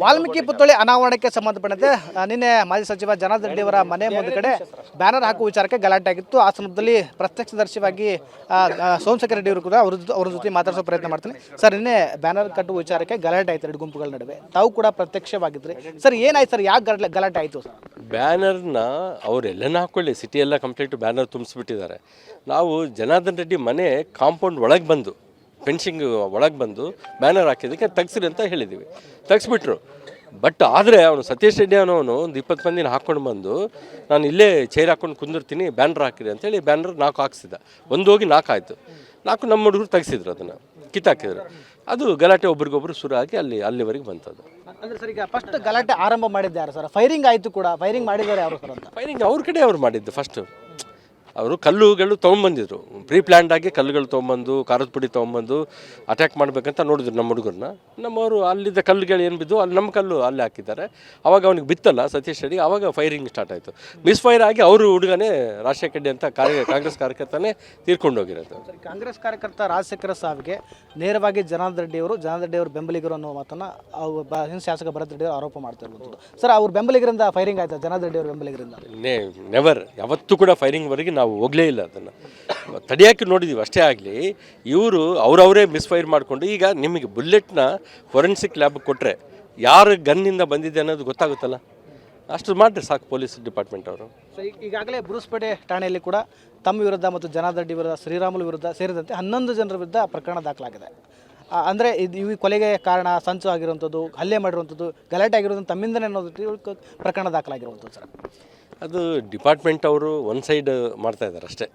ವಾಲ್ಮೀಕಿ ಪುತ್ಥಳಿ ಅನಾವರಣಕ್ಕೆ ಸಂಬಂಧಪಟ್ಟಂತೆ ನಿನ್ನೆ ಮಾಜಿ ಸಚಿವ ಜನಾರ್ದನ್ ರೆಡ್ಡಿ ಅವರ ಮನೆ ಮುಂದೆ ಕಡೆ ಬ್ಯಾನರ್ ಹಾಕುವ ವಿಚಾರಕ್ಕೆ ಗಲಾಟೆ ಆಗಿತ್ತು ಆ ಸಂದರ್ಭದಲ್ಲಿ ಪ್ರತ್ಯಕ್ಷದರ್ಶಿವಾಗಿ ಸೋಮಶೇಖರ ರೆಡ್ಡಿ ಅವರು ಕೂಡ ಅವ್ರ ಜೊತೆ- ಅವ್ರ ಜೊತೆ ಮಾತಾಡಿಸೋ ಪ್ರಯತ್ನ ಮಾಡ್ತೀನಿ. ಸರ್ ನಿನ್ನೆ ಬ್ಯಾನರ್ ಕಟ್ಟುವ ವಿಚಾರಕ್ಕೆ ಗಲಾಟೆ ಆಯ್ತು ಎರಡು ಗುಂಪುಗಳ ನಡುವೆ. ತಾವು ಕೂಡ ಪ್ರತ್ಯಕ್ಷವಾಗಿದ್ರಿ. ಸರ್ ಏನಾಯ್ತು ಸರ್? ಯಾಕೆ ಗಲಾಟೆ ಗಲಾಟೆ ಆಯಿತು ಸರ್? ಬ್ಯಾನರ್ನ ಅವರೆಲ್ಲನ ಹಾಕ್ಕೊಳ್ಳಿ ಸಿಟಿ ಎಲ್ಲ ಕಂಪ್ಲೀಟ್ ಬ್ಯಾನರ್ ತುಂಬಿಸ್ಬಿಟ್ಟಿದ್ದಾರೆ. ನಾವು ಜನಾರ್ದನ್ ರೆಡ್ಡಿ ಮನೆ ಕಾಂಪೌಂಡ್ ಒಳಗೆ ಬಂದು ಫೆನ್ಸಿಂಗ್ ಒಳಗೆ ಬಂದು ಬ್ಯಾನರ್ ಹಾಕಿದ್ದಕ್ಕೆ ತೆಗ್ಸ್ರಿ ಅಂತ ಹೇಳಿದ್ದೀವಿ ತೆಗ್ಸ್ಬಿಟ್ರು. ಬಟ್ ಆದರೆ ಅವನು ಸತೀಶ್ ರೆಡ್ಡಿ ಅನ್ನೋನು ಒಂದು ಇಪ್ಪತ್ತು ಮಂದಿನ ಹಾಕ್ಕೊಂಡು ಬಂದು ನಾನು ಇಲ್ಲೇ ಚೇರ್ ಹಾಕ್ಕೊಂಡು ಕುಂದಿರ್ತೀನಿ ಬ್ಯಾನರ್ ಹಾಕಿರಿ ಅಂತೇಳಿ ಬ್ಯಾನರ್ ನಾಲ್ಕು ಹಾಕ್ಸಿದ್ದ ಒಂದು ಹೋಗಿ ನಾಲ್ಕು ಆಯಿತು. ನಾಲ್ಕು ನಮ್ಮ ಹುಡುಗರು ತೆಗ್ಸಿದ್ರು ಅದನ್ನು. ಕಿತ್ತಾಕಿದ್ರು. ಅದು ಗಲಾಟೆ ಒಬ್ರಿಗೊಬ್ರು ಶುರು ಆಗಿ ಅಲ್ಲಿ ಅಲ್ಲಿವರೆಗೆ ಬಂತದ್ದು ಅಂದ್ರೆ ಸರ್ ಈಗ ಫಸ್ಟ್ ಗಲಾಟೆ ಆರಂಭ ಮಾಡಿದ್ದಾರೆ ಸರ್? ಫೈರಿಂಗ್ ಆಯಿತು ಕೂಡ. ಫೈರಿಂಗ್ ಮಾಡಿದ್ದಾರೆ ಅವರು ಸರ್ ಅಂತ? ಫೈರಿಂಗ್ ಅವ್ರ ಕಡೆ ಅವ್ರು ಮಾಡಿದ್ದು ಫಸ್ಟು ಅವರು ಕಲ್ಲುಗಳು ತೊಗೊಂಬಂದಿದ್ರು. ಪ್ರೀ ಪ್ಲ್ಯಾಂಡ್ ಆಗಿ ಕಲ್ಲುಗಳು ತೊಗೊಂಬಂದು ಖಾರದ ಪುಡಿ ತೊಗೊಂಬಂದು ಅಟ್ಯಾಕ್ ಮಾಡಬೇಕಂತ ನೋಡಿದ್ರು ನಮ್ಮ ಹುಡುಗರನ್ನ. ನಮ್ಮವರು ಅಲ್ಲಿದ್ದ ಕಲ್ಲುಗಳು ಏನು ಬಿದ್ದು ಅಲ್ಲಿ ನಮ್ಮ ಕಲ್ಲು ಅಲ್ಲಿ ಹಾಕಿದ್ದಾರೆ. ಅವಾಗ ಅವ್ನಿಗೆ ಬಿತ್ತಲ್ಲ ಸತೀಶ್ ರೆಡ್ಡಿ ಅವಾಗ ಫೈರಿಂಗ್ ಸ್ಟಾರ್ಟ್ ಆಯಿತು. ಮಿಸ್ ಫೈರ್ ಆಗಿ ಅವರು ಹುಡುಗನೇ ರಾಜಶೇಖರ್ ಅಂತ ಕಾರ್ಯ ಕಾಂಗ್ರೆಸ್ ಕಾರ್ಯಕರ್ತನೇ ತೀರ್ಕೊಂಡು ಹೋಗಿರೋದು. ಸರ್, ಕಾಂಗ್ರೆಸ್ ಕಾರ್ಯಕರ್ತ ರಾಜಶೇಖರ ಸಾವಿಗೆ ನೇರವಾಗಿ ಜನಾರ್ದನ್ ರೆಡ್ಡಿ ಅವರು ಜನಾರ್ದನ್ ರೆಡ್ಡಿ ಅವರು ಬೆಂಬಲಿಗರು ಅನ್ನೋ ಮಾತನ್ನ ಹಿಂದೆ ಶಾಸಕ ಭರತ್ ರೆಡ್ಡಿ ಅವರು ಆರೋಪ ಮಾಡ್ತಾ ಇರುವಂಥದ್ದು. ಸರ್ ಅವ್ರ ಬೆಂಬಲಿಗರಿಂದ ಫೈರಿಂಗ್ ಆಯ್ತಾ? ಜನಾರ್ದನ್ ರೆಡ್ಡಿ ಅವ್ರ ಬೆಂಬಲಿಗರಿಂದ? ನೆವರ್ ಯಾವತ್ತೂ ಕೂಡ ಫೈರಿಂಗ್ವರೆಗೆ ನಾವು ಹೋಗಲೇ ಇಲ್ಲ ಅದನ್ನು. ತಡಿಯಾಕಿ ನೋಡಿದ್ದೀವಿ ಅಷ್ಟೇ ಆಗಲಿ. ಇವರು ಅವರವರೇ ಮಿಸ್ಫೈರ್ ಮಾಡಿಕೊಂಡು ಈಗ ನಿಮಗೆ ಬುಲೆಟ್ನ ಫೊರೆನ್ಸಿಕ್ ಲ್ಯಾಬ್ ಕೊಟ್ಟರೆ ಯಾರು ಗನ್ನಿಂದ ಬಂದಿದೆ ಅನ್ನೋದು ಗೊತ್ತಾಗುತ್ತಲ್ಲ? ಅಷ್ಟು ಮಾಡಿರಿ ಸಾಕು ಪೊಲೀಸ್ ಡಿಪಾರ್ಟ್ಮೆಂಟ್ ಅವರು. ಈಗಾಗಲೇ ಬುರುಸ್ಪೇಟೆ ಠಾಣೆಯಲ್ಲಿ ಕೂಡ ತಮ್ಮ ವಿರುದ್ಧ ಮತ್ತು ಜನಾದಡ್ಡಿ ವಿರುದ್ಧ, ಶ್ರೀರಾಮುಲು ವಿರುದ್ಧ ಸೇರಿದಂತೆ ಹನ್ನೊಂದು ಜನರ ವಿರುದ್ಧ ಪ್ರಕರಣ ದಾಖಲಾಗಿದೆ. ಅಂದರೆ ಇದು ಈ ಕೊಲೆಗೆ ಕಾರಣ ಸಂಚು ಆಗಿರುವಂಥದ್ದು, ಹಲ್ಲೆ ಮಾಡಿರುವಂಥದ್ದು, ಗಲಾಟೆ ಆಗಿರೋದು ತಮ್ಮಿಂದನೇ ಅನ್ನೋದು ಪ್ರಕರಣ ದಾಖಲಾಗಿರುವಂಥದ್ದು ಸರ್ ಅದು ಡಿಪಾರ್ಟ್ಮೆಂಟ್ ಅವರು ಒನ್ ಸೈಡ್ ಮಾಡ್ತಾ ಇದ್ದಾರೆ ಅಷ್ಟೇ.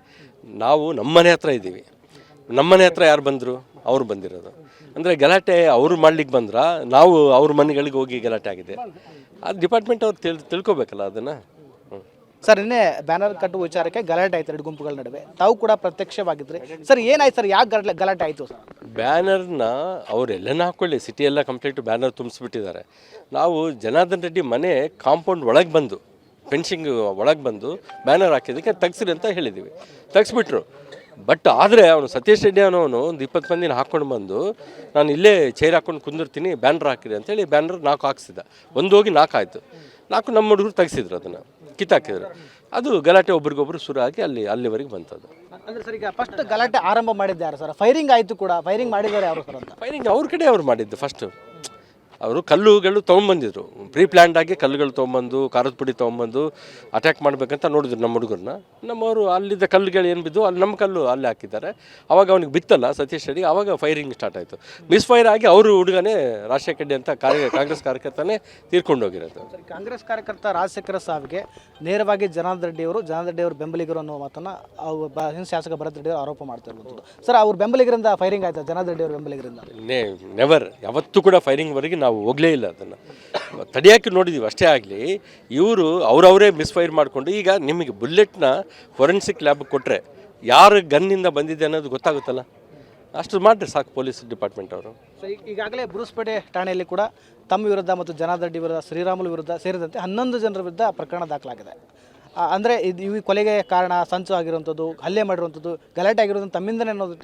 ನಾವು ನಮ್ಮನೆ ಹತ್ರ ಇದ್ದೀವಿ. ನಮ್ಮನೆ ಹತ್ರ ಯಾರು ಬಂದರು? ಅವ್ರು ಬಂದಿರೋದು. ಅಂದರೆ ಗಲಾಟೆ ಅವರು ಮಾಡ್ಲಿಕ್ಕೆ ಬಂದ್ರ? ನಾವು ಅವ್ರ ಮನೆಗಳಿಗೆ ಹೋಗಿ ಗಲಾಟೆ ಆಗಿದೆ. ಅದು ಡಿಪಾರ್ಟ್ಮೆಂಟ್ ಅವ್ರು ತಿಳ್ ತಿಳ್ಕೊಬೇಕಲ್ಲ ಅದನ್ನು? ಸರ್ ನಿನ್ನೆ ಬ್ಯಾನರ್ ಕಟ್ಟುವ ವಿಚಾರಕ್ಕೆ ಗಲಾಟೆ ಆಯ್ತು ಎರಡು ಗುಂಪುಗಳ ನಡುವೆ. ತಾವು ಕೂಡ ಪ್ರತ್ಯಕ್ಷವಾಗಿದ್ರೆ. ಸರ್ ಏನಾಯ್ತು ಸರ್? ಯಾಕೆ ಗಲಾಟೆ ಗಲಾಟೆ ಆಯಿತು ಸರ್? ಬ್ಯಾನರ್ನ ಅವರೆಲ್ಲನ ಹಾಕ್ಕೊಳ್ಳಿ ಸಿಟಿ ಎಲ್ಲ ಕಂಪ್ಲೀಟ್ ಬ್ಯಾನರ್ ತುಂಬಿಸ್ಬಿಟ್ಟಿದ್ದಾರೆ. ನಾವು ಜನಾರ್ದನ್ ರೆಡ್ಡಿ ಮನೆ ಕಾಂಪೌಂಡ್ ಒಳಗೆ ಬಂದು ಫೆನ್ಸಿಂಗ್ ಒಳಗೆ ಬಂದು ಬ್ಯಾನರ್ ಹಾಕಿದ್ದಕ್ಕೆ ತೆಗ್ಸ್ರಿ ಅಂತ ಹೇಳಿದ್ದೀವಿ ತೆಗ್ಸ್ಬಿಟ್ರು. ಬಟ್ ಆದರೆ ಅವನು ಸತೀಶ್ ರೆಡ್ಡಿ ಅನ್ನೋನು ಒಂದು ಇಪ್ಪತ್ತು ಮಂದಿನ ಹಾಕ್ಕೊಂಡು ಬಂದು ನಾನು ಇಲ್ಲೇ ಚೇರ್ ಹಾಕ್ಕೊಂಡು ಕುಂದಿರ್ತೀನಿ ಬ್ಯಾನರ್ ಹಾಕಿರಿ ಅಂತೇಳಿ ಬ್ಯಾನರ್ ನಾಲ್ಕು ಹಾಕ್ಸಿದ್ದ ಒಂದು ಹೋಗಿ ನಾಲ್ಕು ಆಯಿತು. ನಾಲ್ಕು ನಮ್ಮ ಹುಡುಗರು ತೆಗ್ಸಿದ್ರು ಅದನ್ನು. ಕಿತ್ತಾಕಿದ್ರು. ಅದು ಗಲಾಟೆ ಒಬ್ರಿಗೊಬ್ರು ಶುರು ಆಗಿ ಅಲ್ಲಿ ಅಲ್ಲಿವರೆಗೆ ಬಂತದ್ದು ಅಂದ್ರೆ ಸರ್ ಈಗ ಫಸ್ಟ್ ಗಲಾಟೆ ಆರಂಭ ಮಾಡಿದ್ದಾರೆ ಸರ್? ಫೈರಿಂಗ್ ಆಯಿತು ಕೂಡ. ಫೈರಿಂಗ್ ಮಾಡಿದ್ದಾರೆ ಅವರು ಸರ್ ಅಂತ? ಫೈರಿಂಗ್ ಅವ್ರ ಕಡೆ ಅವ್ರು ಮಾಡಿದ್ದು ಫಸ್ಟು ಅವರು ಕಲ್ಲುಗಳು ತೊಗೊಂಬಂದಿದ್ರು. ಪ್ರೀ ಪ್ಲ್ಯಾಂಡ್ ಆಗಿ ಕಲ್ಲುಗಳು ತೊಗೊಂಬಂದು ಖಾರದ ಪುಡಿ ತೊಗೊಂಬಂದು ಅಟ್ಯಾಕ್ ಮಾಡಬೇಕಂತ ನೋಡಿದ್ರು ನಮ್ಮ ಹುಡುಗರನ್ನ. ನಮ್ಮವರು ಅಲ್ಲಿದ್ದ ಕಲ್ಲುಗಳು ಏನು ಬಿದ್ದು ಅಲ್ಲಿ ನಮ್ಮ ಕಲ್ಲು ಅಲ್ಲಿ ಹಾಕಿದ್ದಾರೆ. ಅವಾಗ ಅವ್ನಿಗೆ ಬಿತ್ತಲ್ಲ ಸತೀಶ್ ರೆಡ್ಡಿ ಅವಾಗ ಫೈರಿಂಗ್ ಸ್ಟಾರ್ಟ್ ಆಯಿತು. ಮಿಸ್ ಫೈರ್ ಆಗಿ ಅವರು ಹುಡುಗನೇ ರಾಜಶೇಖರ್ ಅಂತ ಕಾರ್ಯ ಕಾಂಗ್ರೆಸ್ ಕಾರ್ಯಕರ್ತನೇ ತೀರ್ಕೊಂಡು ಹೋಗಿರೋದು. ಸರ್, ಕಾಂಗ್ರೆಸ್ ಕಾರ್ಯಕರ್ತ ರಾಜಶೇಖರ ಸಾವಿಗೆ ನೇರವಾಗಿ ಜನಾರ್ದನ್ ರೆಡ್ಡಿ ಅವರು ಜನಾರ್ದನ್ ರೆಡ್ಡಿ ಅವರು ಬೆಂಬಲಿಗರು ಅನ್ನೋ ಮಾತನ್ನು ಅವ್ರು ಹಿಂದೆ ಶಾಸಕ ಭರತ್ ರೆಡ್ಡಿ ಅವರು ಆರೋಪ ಮಾಡ್ತಾ ಇರುವಂಥದ್ದು. ಸರ್ ಅವ್ರ ಬೆಂಬಲಿಗರಿಂದ ಫೈರಿಂಗ್ ಆಯ್ತಾ? ಜನಾರ್ದನ್ ರೆಡ್ಡಿ ಅವ್ರ ಬೆಂಬಲಿಗರಿಂದ? ನೇ ನೆವರ್ ಯಾವತ್ತೂ ಕೂಡ ಫೈರಿಂಗ್ವರೆಗೆ ನಾವು ಹೋಗಲೇ ಇಲ್ಲ ಅದನ್ನು. ತಡಿಯಾಕಿ ನೋಡಿದ್ದೀವಿ ಅಷ್ಟೇ ಆಗಲಿ. ಇವರು ಅವರವರೇ ಮಿಸ್ಫೈರ್ ಮಾಡಿಕೊಂಡು ಈಗ ನಿಮಗೆ ಬುಲೆಟ್ನ ಫೊರೆನ್ಸಿಕ್ ಲ್ಯಾಬ್ ಕೊಟ್ಟರೆ ಯಾರು ಗನ್ನಿಂದ ಬಂದಿದೆ ಅನ್ನೋದು ಗೊತ್ತಾಗುತ್ತಲ್ಲ? ಅಷ್ಟು ಮಾಡಿರಿ ಸಾಕು ಪೊಲೀಸ್ ಡಿಪಾರ್ಟ್ಮೆಂಟ್ ಅವರು. ಈಗಾಗಲೇ ಬ್ರೂಸ್ಪೇಟೆ ಠಾಣೆಯಲ್ಲಿ ಕೂಡ ತಮ್ಮ ವಿರುದ್ಧ ಮತ್ತು ಜನಾದಡ್ಡಿ ವಿರುದ್ಧ, ಶ್ರೀರಾಮುಲು ವಿರುದ್ಧ ಸೇರಿದಂತೆ ಹನ್ನೊಂದು ಜನರ ವಿರುದ್ಧ ಪ್ರಕರಣ ದಾಖಲಾಗಿದೆ. ಅಂದರೆ ಇದು ಈ ಕೊಲೆಗೆ ಕಾರಣ ಸಂಚು ಆಗಿರುವಂಥದ್ದು, ಹಲ್ಲೆ ಮಾಡಿರುವಂಥದ್ದು, ಗಲಾಟೆ ಆಗಿರೋದು ತಮ್ಮಿಂದನೇ ಅನ್ನೋದು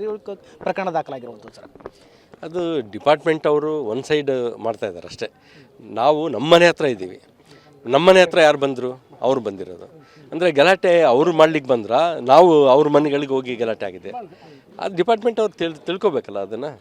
ಪ್ರಕರಣ ದಾಖಲಾಗಿರುವಂಥದ್ದು ಸರ್ ಅದು ಡಿಪಾರ್ಟ್ಮೆಂಟ್ ಅವರು ಒನ್ ಸೈಡ್ ಮಾಡ್ತಾ ಇದ್ದಾರೆ ಅಷ್ಟೇ. ನಾವು ನಮ್ಮನೆ ಹತ್ರ ಇದ್ದೀವಿ. ನಮ್ಮನೆ ಹತ್ರ ಯಾರು ಬಂದರು? ಅವ್ರು ಬಂದಿರೋದು. ಅಂದರೆ ಗಲಾಟೆ ಅವರು ಮಾಡ್ಲಿಕ್ಕೆ ಬಂದ್ರ? ನಾವು ಅವ್ರ ಮನೆಗಳಿಗೆ ಹೋಗಿ ಗಲಾಟೆ ಆಗಿದೆ. ಅದು ಡಿಪಾರ್ಟ್ಮೆಂಟ್ ಅವ್ರು ತಿಳ್, ತಿಳ್ಕೊಬೇಕಲ್ಲ ಅದನ್ನು?